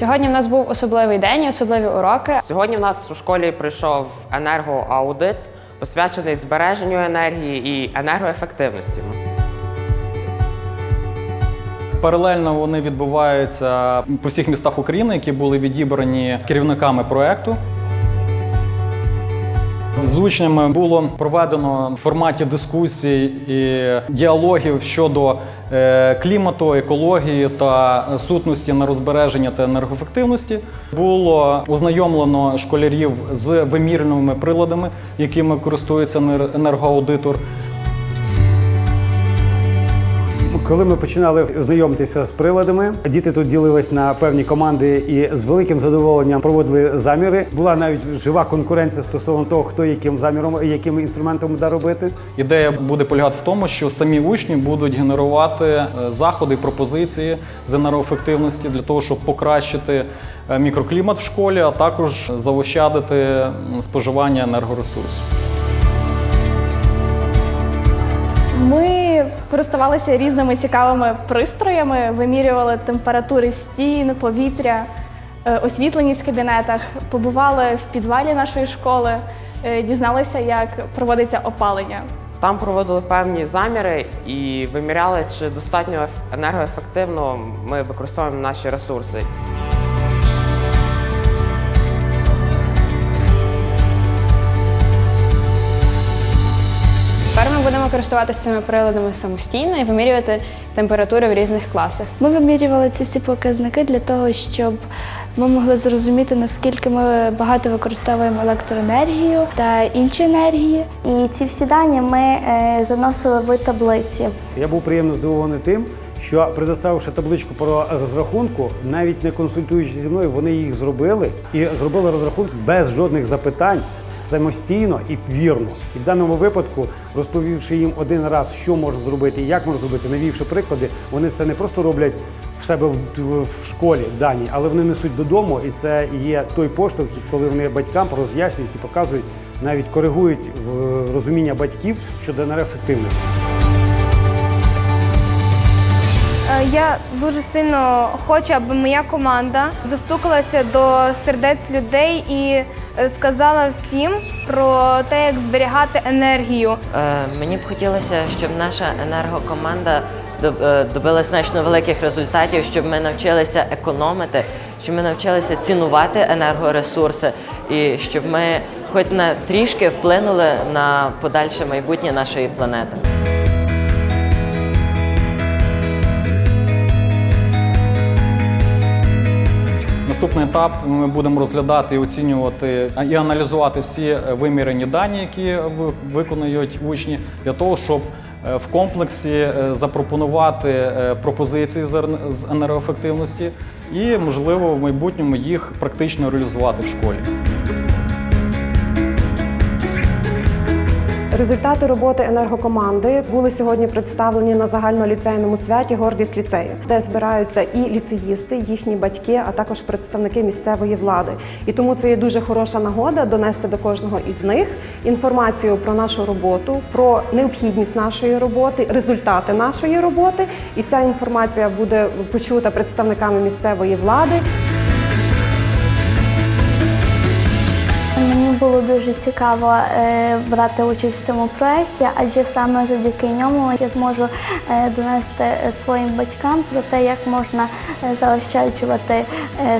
Сьогодні в нас був особливий день і особливі уроки. Сьогодні в нас у школі прийшов енергоаудит, посвячений збереженню енергії і енергоефективності. Паралельно вони відбуваються по всіх містах України, які були відібрані керівниками проекту. З учнями було проведено в форматі дискусій і діалогів щодо е, клімату, екології та сутності на розбереження та енергоефективності. Було ознайомлено школярів з вимірювальними приладами, якими користується енер- енергоаудитор. Коли ми починали знайомитися з приладами, діти тут ділились на певні команди і з великим задоволенням проводили заміри. Була навіть жива конкуренція стосовно того, хто яким заміром, яким інструментом буде робити. Ідея буде полягати в тому, що самі учні будуть генерувати е, заходи, пропозиції з енергоефективності для того, щоб покращити е, мікроклімат в школі, а також заощадити споживання енергоресурсів. Ми користувалися різними цікавими пристроями, вимірювали температури стін, повітря, е, освітленість в кабінетах, побували в підвалі нашої школи, е, дізналися, як проводиться опалення. Там проводили певні заміри і виміряли, чи достатньо еф- енергоефективно ми використовуємо наші ресурси. Ми користуватися цими приладами самостійно і вимірювати температури в різних класах. Ми вимірювали ці всі показники для того, щоб ми могли зрозуміти, наскільки ми багато використовуємо електроенергію та інші енергії. І ці всі дані ми е, заносили в таблиці. Я був приємно здивований тим, що предоставивши табличку про розрахунку, навіть не консультуючись зі мною, вони їх зробили і зробили розрахунок без жодних запитань самостійно і вірно. І в даному випадку, розповівши їм один раз, що можна зробити і як можна зробити, навівши приклади, вони це не просто роблять в себе в, школі в даній, але вони несуть додому, і це є той поштовх, коли вони батькам роз'яснюють і показують, навіть коригують в розуміння батьків щодо енергоефективності. Я дуже сильно хочу, аби моя команда достукалася до сердець людей і е, сказала всім про те, як зберігати енергію. Е, Мені б хотілося, щоб наша енергокоманда е, добилась значно великих результатів, щоб ми навчилися економити, щоб ми навчилися цінувати енергоресурси і щоб ми хоч на трішки вплинули на подальше майбутнє нашої планети. Наступний етап ми будемо розглядати і оцінювати і аналізувати всі е, вимірені дані, які ви- виконують учні, для того, щоб е, в комплексі е, запропонувати пропозиції з енергоефективності і, можливо, в майбутньому їх практично реалізувати в школі. Результати роботи енергокоманди були сьогодні представлені на загальноліцейному святі Гордість ліцею, де збираються і ліцеїсти, їхні батьки, а також представники місцевої влади. І тому це є дуже хороша нагода донести до кожного із них інформацію про нашу роботу, про необхідність нашої роботи, результати нашої роботи. І ця інформація буде почута представниками місцевої влади. Було дуже цікаво е, брати участь в цьому проєкті, адже саме завдяки ньому я зможу е, донести е, своїм батькам про те, як можна заощаджувати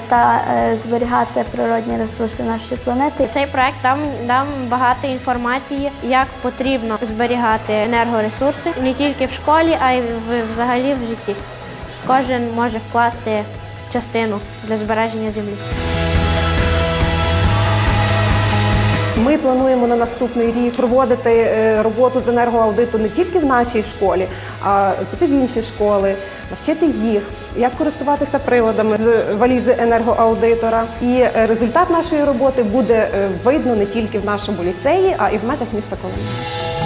та зберігати природні ресурси нашої планети. Цей проект дав нам багато інформації, як потрібно зберігати енергоресурси не тільки в школі, а й взагалі в житті. Кожен може вкласти частину для збереження землі. Ми плануємо на наступний рік проводити е, роботу з енергоаудиту не тільки в нашій школі, а піти в інші школи, навчити їх, як користуватися приладами з валізи енергоаудитора. І е, результат нашої роботи буде е, видно не тільки в нашому ліцеї, а і в межах міста Коломия.